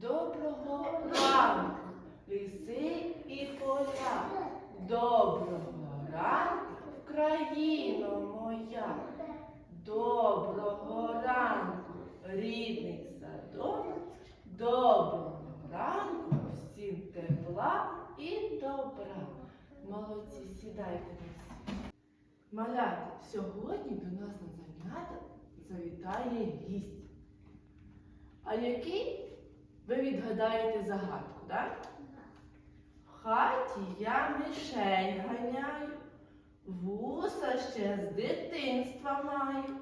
Доброго ранку, ліси і поля. Доброго ранку, країно моя. Доброго ранку, рідний садок. Доброго ранку, всім тепла і добра. Молодці, сідайте всі. Малята, сьогодні до нас на заняття завітає гість. А який ви відгадаєте загадку, так? В хаті я мишей ганяю, вуса ще з дитинства маю,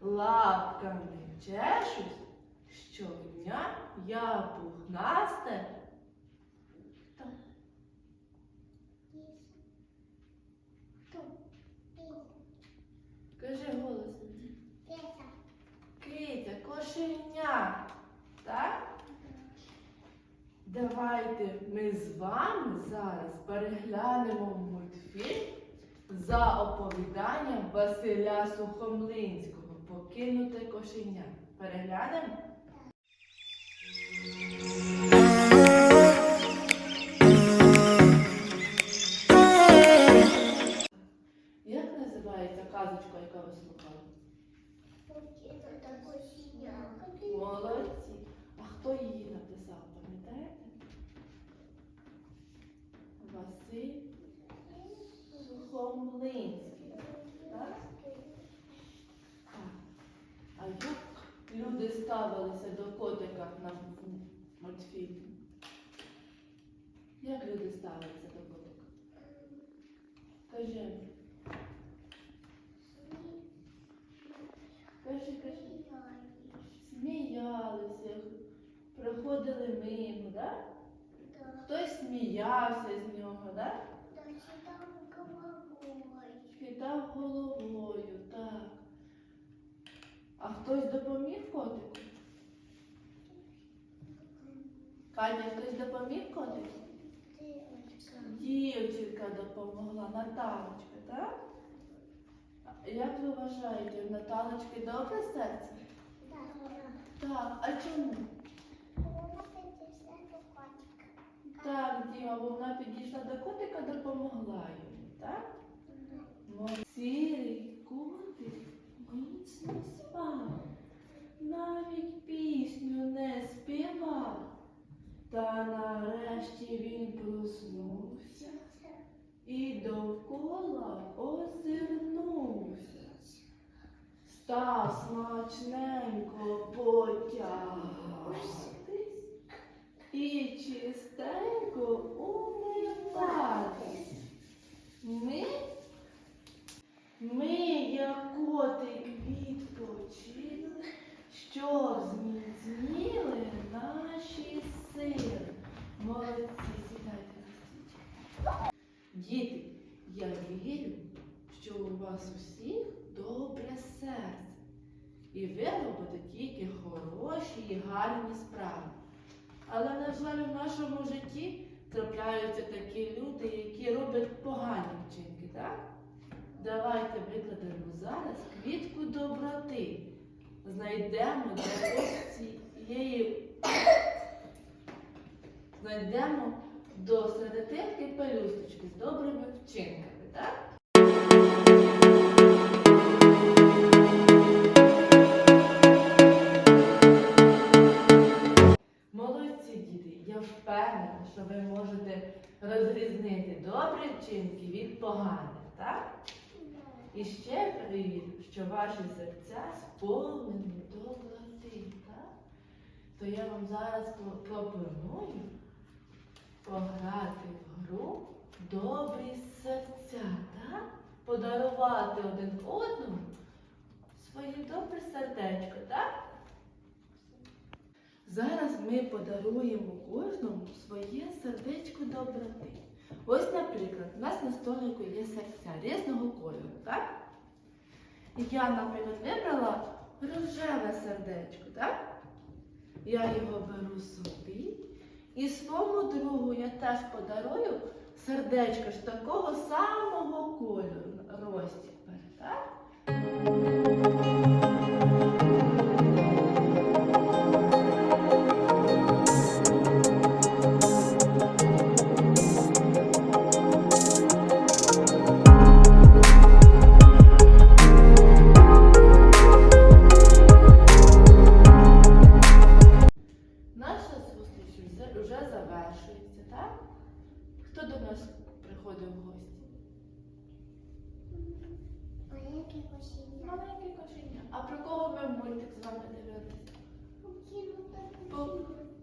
лапками чешусь, щодня я пухнасте. Кажи голосно. Киця, кошеня. Давайте ми з вами зараз переглянемо мультфільм за оповіданням Василя Сухомлинського Покинуте кошеня. Переглянемо? А як люди ставилися до котика на мультфільмі? Як люди ставилися до котика? Кажи. Кажи, кажи. Сміялися, проходили мимо, да? Хтось сміявся з нього, да? Хитав головою, так. А хтось допоміг котику? Катя, хтось допоміг котику? Дівчинка допомогла, Наталочка, так? Як ви вважаєте, в Наталочки добре серце? Так, а чому? Так, Діма, бо вона підійшла до котика, допомогла йому, так? Сірий котик міцно і довкола озирнувся. Став смачненько потягатись і чистенько умиватись. Ми, ми, як котик, відпочили, щоб зміцніли наші сили. Молодці, сідайте на стільчик. Діти, я вірю, що у вас усіх добре серце. І ви робите тільки хороші і гарні справи. Але, на жаль, в нашому житті трапляються такі люди, які роблять погані вчинки, так? Давайте викладемо зараз квітку доброти. Знайдемо для цієї. Знайдемо до серединки пелюсточки з добрими вчинками, так? Молодці діти, я впевнена, що ви можете розрізнити добрі вчинки від поганих, так? І ще перевірю, що ваші серця сповнені доброти, так? То я вам зараз про- пропоную пограти в гру добрі серця, так? Подарувати один одному своє добре сердечко, так? Зараз ми подаруємо кожному своє сердечко доброти. Ось, наприклад, у нас на столику є серця різного кольору, так? Я, наприклад, вибрала рожеве сердечко, так? Я його беру собі. І своєму другу я теж подарую сердечко ж такого самого кольору вже завершується, так? Хто до нас приходив в гості? Маленьке кошеня. Маленьке кошеня. А про кого ми мультик з вами дивилися?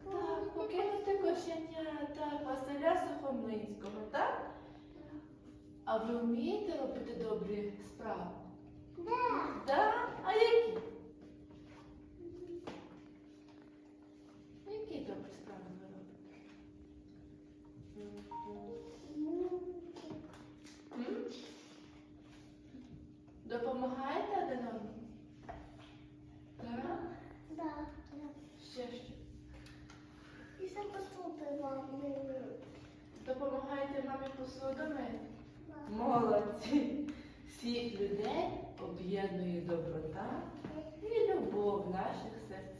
Так, покинути кошеня, так, Василя Сухомлинського, так? А ви вмієте робити добрі справи? Так. Да. Да? Допомагаєте один одному? Так? Ще що? І все посуди вам. Допомагаєте мамі посудами? Молодці! Всіх людей об'єднує доброта і любов наших серцях.